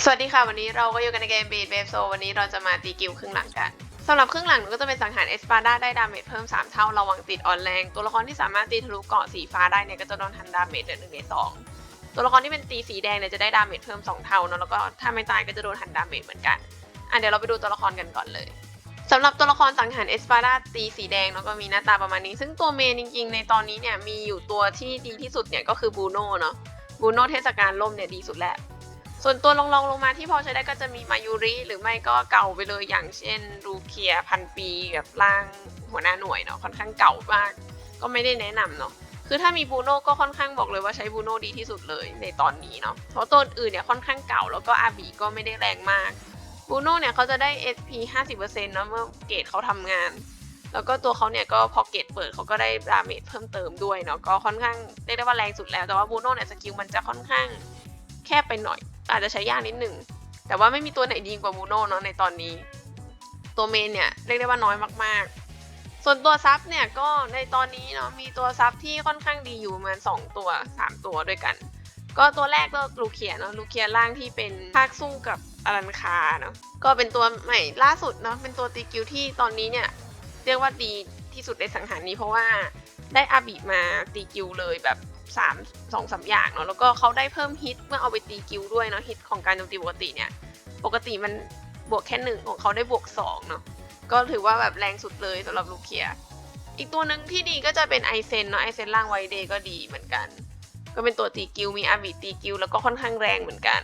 สวัสดีค่ะ วันนี้เราก็อยู่กันในเกมบีดเบฟโซวันนี้เราจะมาตีกิลครึ่งหลังกันสำหรับครึ่งหลังก็จะเป็นสังหารเอสปาดาได้ดาเมจเพิ่ม 3 เท่าระวังติดออนแรง ตัวละครที่สามารถตีทะลุเกาะสีฟ้าได้เนี่ยก็จะโดนทันดาเมจเดือนหนึ่งในสองตัวละครที่เป็นตีสีแดงเนี่ยจะได้ดาเมจเพิ่ม 2 เท่าเนอะแล้วก็ถ้าไม่ตายก็จะโดนทันดาเมจเหมือนกันอะเดี๋ยวเราไปดูตัวละครกันก่อนเลยสำหรับตัวละครสังหารเอสปาดาตีสีแดงแล้วก็มีหน้าตาประมาณนี้ ซึ่งตัวเมนจริงๆ ในตอนนี้เนี่ยมีอยู่ตัวที่ดีที่สุดเนี่ยก็คือบูโน่เนาะบูโน่เทศกาลล่มเนี่ยดีสุดแหละ ส่วนตัวรองๆลงมาที่พอใช้ได้ก็จะมีมายูริหรือไม่ก็เก่าไปเลยอย่างเช่นรูเคียพันปีแบบร่างหัวหน้าหน่วยเนาะค่อนข้างเก่ามาก ก็ไม่ได้แนะนำเนาะคือถ้ามีบูโน่ก็ค่อนข้างบอกเลยว่าใช้บูโน่ดีที่สุดเลยในตอนนี้เนาะเพราะตัวอื่นเนี่ยค่อนข้างเก่าแล้วก็อาบีก็ไม่ได้แรงมากบูโน่เนี่ยเขาจะได้ SP 50%เนาะเมื่อเกรดเขาทำงาน แล้วก็ตัวเขาเนี่ยก็พอเกรดเปิดเขาก็ได้ดาเมจเพิ่มเติมด้วยเนาะก็ค่อนข้างเรียกได้ว่าแรงสุดแล้วแต่ว่าบูโน่เนี่ยสกิลมันจะค่อนข้างแคบไปหน่อย อาจจะใช้ยากนิดหนึ่ง แต่ว่าไม่มีตัวไหนดีกว่าบูโน่เนาะในตอนนี้ ตัวเมนเนี่ยเรียกได้ว่าน้อยมากๆ ส่วนตัวซับเนี่ยก็ในตอนนี้เนาะมีตัวซับที่ค่อนข้างดีอยู่ประมาณ2ตัว 3 ตัวด้วยกัน ก็ตัวแรกก็ลูเคียเนาะลูเคียร่างที่เป็นภาคสู้กับอลันคาเนาะก็เป็นตัวใหม่ล่าสุดเนาะเป็นตัวตีกิวที่ตอนนี้เนี่ยเรียกว่าดีที่สุดในสังหารนี้เพราะว่าได้อาบิมาตีกิวเลยแบบ สามสองสามอย่างเนาะแล้วก็เขาได้เพิ่มฮิตเมื่อเอาไปตีกิลด้วยเนาะฮิตของการโจมตีปกติเนี่ย ปกติมันบวกแค่หนึ่งของเขาได้บวกสองเนาะก็ถือว่าแบบแรงสุดเลยสำหรับลูเคีย อีกตัวหนึ่งที่ดีก็จะเป็นไอเซนเนาะไอเซนล่างไวเดย์ก็ดีเหมือนกัน ก็เป็นตัวตีกิลมีอาบิตีกิลแล้วก็ค่อนข้างแรงเหมือนกัน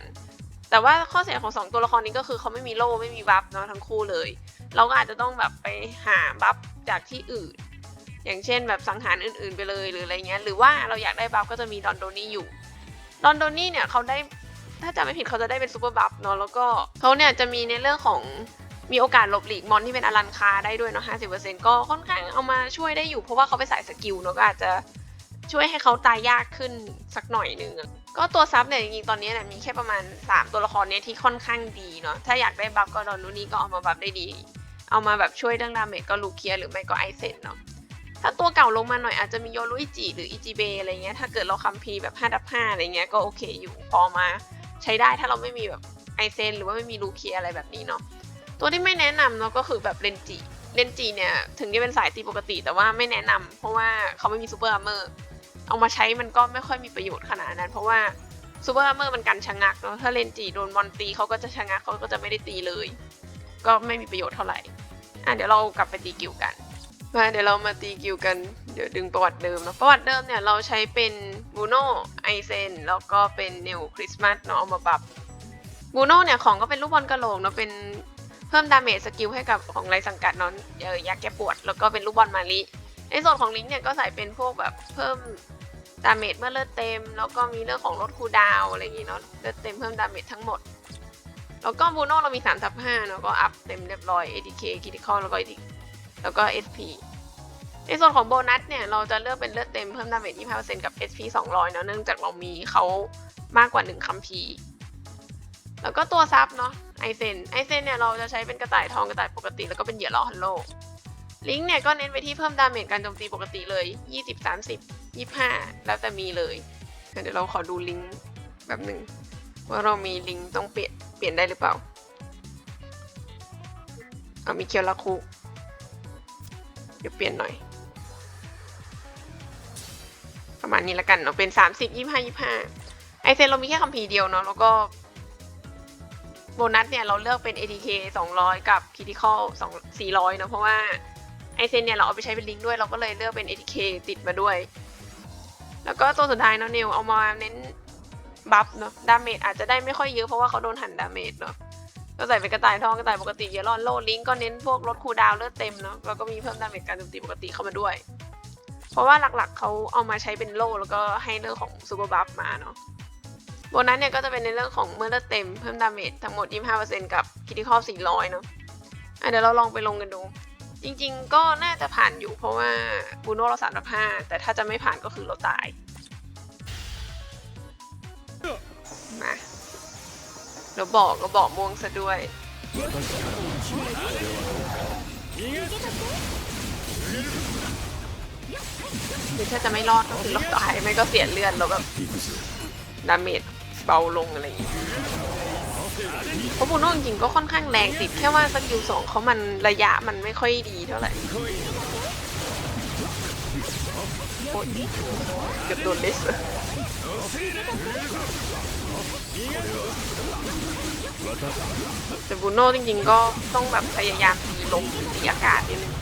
แต่ว่าข้อเสียของสองตัวละครนี้ก็คือเขาไม่มีโล่ไม่มีบัฟเนาะทั้งคู่เลย เราก็อาจจะต้องแบบไปหาบัฟจากที่อื่น อย่างเช่นแบบสังหารอื่น ๆ ไปเลยหรืออะไรเงี้ยหรือว่าเราอยากได้บัฟก็จะมีดอนโดนี่อยู่ดอนโดนี่เนี่ยเขาได้ถ้าจำไม่ผิดเขาจะได้เป็นซูเปอร์บัฟเนาะแล้วก็เขาเนี่ยจะมีในเรื่องของมีโอกาสหลบหลีกมอนที่เป็นอลันคาได้ด้วยเนาะห้าสิบเปอร์เซ็นต์ก็ค่อนข้างเอามาช่วยได้อยู่ เพราะว่าเขาไปใส่สกิลเนาะก็อาจจะช่วยให้เขาตายยากขึ้นสักหน่อยนึงก็ตัวซับเนี่ยจริงๆตอนนี้เนี่ยมีแค่ประมาณ 3 ตัวละครเนี่ยที่ค่อนข้างดีเนาะถ้าอยากได้บัฟก็ดอนโดนี่ก็เอามาบัฟได้ดี เอามาแบบช่วยเรื่องดาเมจก็ลูเคียหรือไม่ก็ไอเซนเนาะ ถ้าตัวเก่าลงมาหน่อยอาจจะมีโยรุอิจิหรืออิจิเบอะไรเงี้ยถ้าเกิดเราคัมพีแบบ5ดับ5อะไรเงี้ยก็โอเคอยู่พอมาใช้ได้ถ้าเราไม่มีแบบไอเซนหรือว่าไม่มีลูเคียอะไรแบบนี้เนาะตัวที่ไม่แนะนำเนาะก็คือแบบเรนจิเรนจิเนี่ยถึงจะเป็นสายตีปกติแต่ว่าไม่แนะนำเพราะว่าเขาไม่มีซูเปอร์อาร์เมอร์เอามาใช้มันก็ไม่ค่อยมีประโยชน์ขนาดนั้น เพราะว่าซูเปอร์อาร์เมอร์มันกันชะงักเนาะถ้าเรนจิโดนมอนตีเขาก็จะชะงักเขาก็จะไม่ได้ตีเลย ก็ไม่มีประโยชน์เท่าไหร่อะเดี๋ยวเรากลับไปตีกิวกัน มาเดี๋ยวเรามาตีกิวกัน เดี๋ยวดึงประวัติเดิมเนาะประวัติเดิมเนี่ยเราใช้เป็นบูโน่ไอเซนแล้วก็เป็นเนวคริสต์มาสเนาะเอามาปรับบูโน่เนี่ยของก็เป็นลูกบอลกระโหลกเนาะเป็นเพิ่มดาเมจสกิลให้กับของไรสังกัดเนาะเออยักษ์แก้ปวด แล้วก็เป็นลูกบอลมาลิในส่วนของลิงก์เนี่ยก็ใส่เป็นพวกแบบเพิ่มดาเมจเมื่อเลือดเต็ม แล้วก็มีเรื่องของลดคูดาวอะไรอย่างงี้เนาะเลือดเต็มเพิ่มดาเมจทั้งหมด แล้วก็บูโน่เรามี3ทับ5เนาะก็อัพเต็มเรียบร้อย ADK Critical แล้วก็ แล้วก็ SP ในส่วนของโบนัสเนี่ย เราจะเลือกเป็นเลือดเต็มเพิ่มดาเมจ25%กับ SP 200 เนาะเนื่องจากเรามีเขามากกว่า 1คัมพีร์แล้วก็ตัวซับเนาะไอเซนไอเซนเนี่ยเราจะใช้เป็นกระต่ายทองกระต่ายปกติ แล้วก็เป็นเหยื่อล่อฮัลโลลิงก์เนี่ยก็เน้นไปที่เพิ่มดาเมจการโจมตีปกติเลย 20 30 25 แล้วแต่มีเลยเดี๋ยวเราขอดูลิงก์แบบหนึ่งว่าเรามีลิงก์ต้องเปลี่ยนเปลี่ยนได้หรือเปล่าเอามีเคียวลาคุ เดี๋ยวเปลี่ยนหน่อย ประมาณนี้ละกันเนาะเป็นสามสิบยี่ห้ายี่ห้าไอเซนเรามีแค่คัมภีร์เดียวเนาะแล้วก็โบนัสเนี่ยเราเลือกเป็น ATK 200 กับ Critical 2 400เนาะเพราะว่าไอเซนเนี่ยเราเอาไปใช้เป็นลิงก์ด้วยเราก็เลยเลือกเป็น ATK ติดมาด้วย แล้วก็ตัวสุดท้ายเนาะเนวเอามาเน้นบัฟเนาะดาเมจอาจจะได้ไม่ค่อยเยอะเพราะว่าเขาโดนหันดาเมจเนาะ ก็ใส่เป็นกระต่ายทองกระต่ายปกติเยลอนโลลิงก็เน้นพวกลดคูดาวเลือดเต็มเนาะแล้วก็มีเพิ่มดาเมจการโจมตีปกติเข้ามาด้วย เพราะว่าหลักๆเขาเอามาใช้เป็นโล่แล้วก็ให้เรื่องของซูเปอร์บัฟมาเนาะโบนัสเนี่ยก็จะเป็นในเรื่องของเมื่อเลือดเต็มเพิ่มดาเมจทั้งหมด 25%กับคิติคอล400 เนาะอะเดี๋ยวเราลองไปลงกันดู จริงๆ ก็น่าจะผ่านอยู่เพราะว่าบูโน่เราสามรับห้าแต่ถ้าจะไม่ผ่านก็คือเราตายมา เดี๋ยวบอกก็บอกม่วงซะด้วย คือถ้าจะไม่รอดก็คือเราตายไม่ก็เสียเลือดแล้วแบบดาเมจเบาลงอะไรอย่างงี้เพราะบูโน่จริงๆก็ค่อนข้างแรงติดแค่ว่าสกิลสองเขามันระยะมันไม่ค่อยดีเท่าไหร่ โอ้ยกือโดนเลสแต่บูโน่จริงๆก็ต้องแบบพยายามตีลมตีอากาศนิดนึง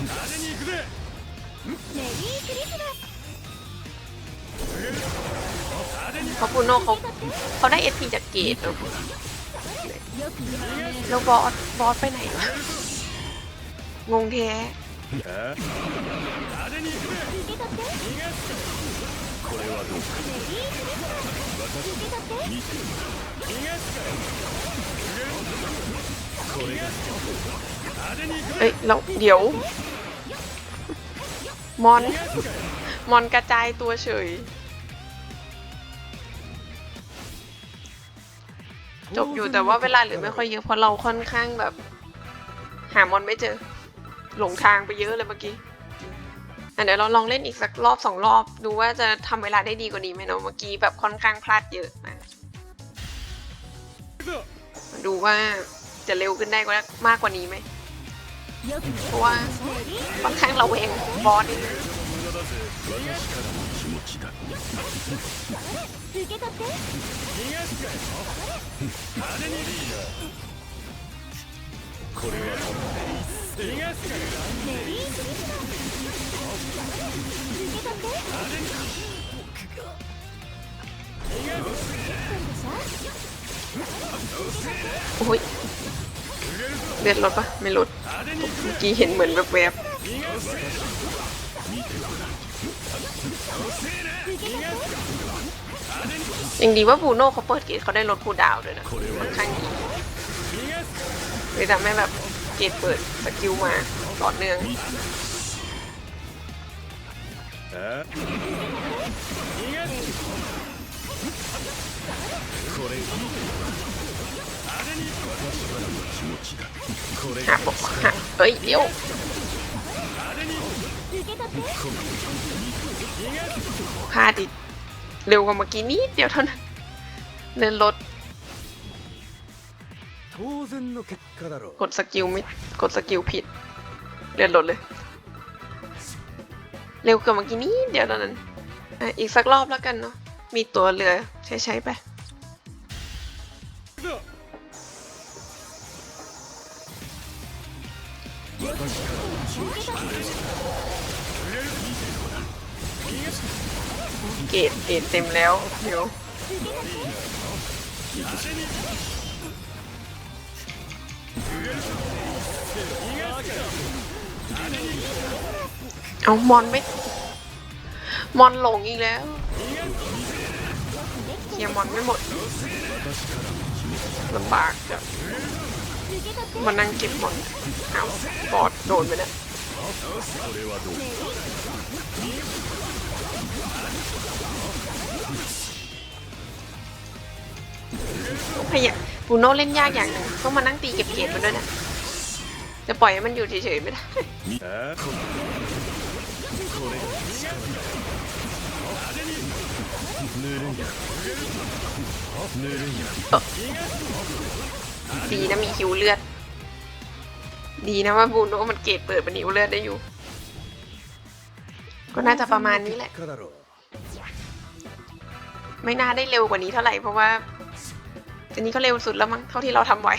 เพราะบูโน่เขาเขาได้เอทีจากเกตแล้วบอสบอสไปไหนวะงงแท้ 受け取ってメリークリスマス受け取って เอ้ยแล้วเดี๋ยว มอน มอนกระจายตัวเฉย จบอยู่แต่ว่าเวลาเหลือไม่ค่อยเยอะเพราะเราค่อนข้างแบบ หามอนไม่เจอ หลงทางไปเยอะเลยเมื่อกี้อ่ะเดี๋ยวเราลองเล่นอีกสักรอบสองรอบ ดูว่าจะทำเวลาได้ดีกว่านี้ไหมเนาะเมื่อกี้แบบค่อนข้างพลาดเยอะมากมาดูว่าจะเร็วขึ้นได้กว่ามากกว่านี้ไหม よく เพราะว่า メリー ค่อนข้างระแวงบอสนี่ 受け取 โอ้ยเลือดลดปะไม่ลดเมื่อกี้เห็นเหมือนแบบๆยังดีว่าบูโน่เขาเปิดเกตเขาได้ลดคูดาวด้วยนะค่อนข้างดีเลยทำให้แบบ เกตเปิดสกิลมาต่อเนื่องหาปกหาเอ้ยเดี๋ยวค่าดิเร็วกว่าเมื่อกี้นิดเดียวเท่านั้นเล่นรถ 当然の結果だろう กดสกิลไม่กดสกิลผิดเลื่อนรถเลย เร็วกว่าเมื่อกี้นิดเดียวเท่านั้นอ่ะอีกสักรอบแล้วกันเนาะมีตัวเรือใช้ใช้ๆไป เกรดเกรดเต็มแล้วเดี๋ยว เอามอนไม่มอนหลงอีกแล้วเคีมอนไม่หมดลำบากจังมานั่งเก็บหมดเอาบอดโดนไปเนี่ยพยาย บูโน่เล่นยากอย่างหนึ่ต้องมานั่งตีเก็บเกรดมันด้วยนะจะปล่อยให้มันอยู่เฉยๆไม่ได้ดีนะมีคิวเลือด ดีนะว่าบูโน่มันเก็ตเปิดเป็นนิ้วเลือดได้อยู่ ก็น่าจะประมาณนี้แหละ ไม่น่าได้เร็วกว่านี้เท่าไหร่เพราะว่า อันนี้ก็เร็วสุดแล้วมั้งเท่าที่เราทำไหว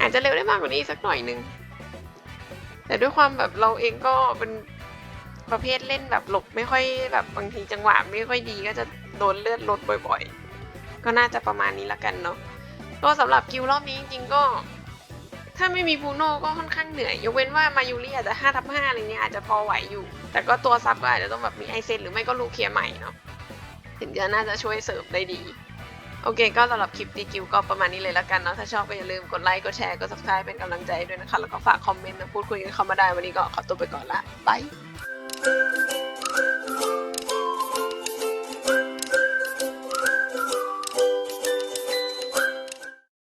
อาจจะเร็วได้มากกว่านี้สักหน่อยนึง แต่ด้วยความแบบเราเองก็เป็นประเภทเล่นแบบหลบไม่ค่อยแบบบางทีจังหวะไม่ค่อยดีก็จะโดนเลือดลดบ่อยๆ ก็น่าจะประมาณนี้ละกันเนาะก็สำหรับคิวรอบนี้จริงๆก็ ถ้าไม่มีบูโน่ก็ค่อนข้างเหนื่อย ยกเว้นว่ามายูริอาจจะ5ทับ5อะไรเงี้ยอาจจะพอไหวอยู่ แต่ก็ตัวซับก็อาจจะต้องแบบมีไอเซนหรือไม่ก็ลูกเคียใหม่เนาะถึงจะน่าจะช่วยเสริมได้ดี โอเค ก็สำหรับคลิปดีกิวก็ประมาณนี้เลยละกันเนาะถ้าชอบก็อย่าลืมกดไลค์กดแชร์กด subscribe เป็นกำลังใจด้วยนะคะ แล้วก็ฝากคอมเมนต์มาพูดคุยกันเข้ามาได้วันนี้ก็ขอตัวไปก่อนละบาย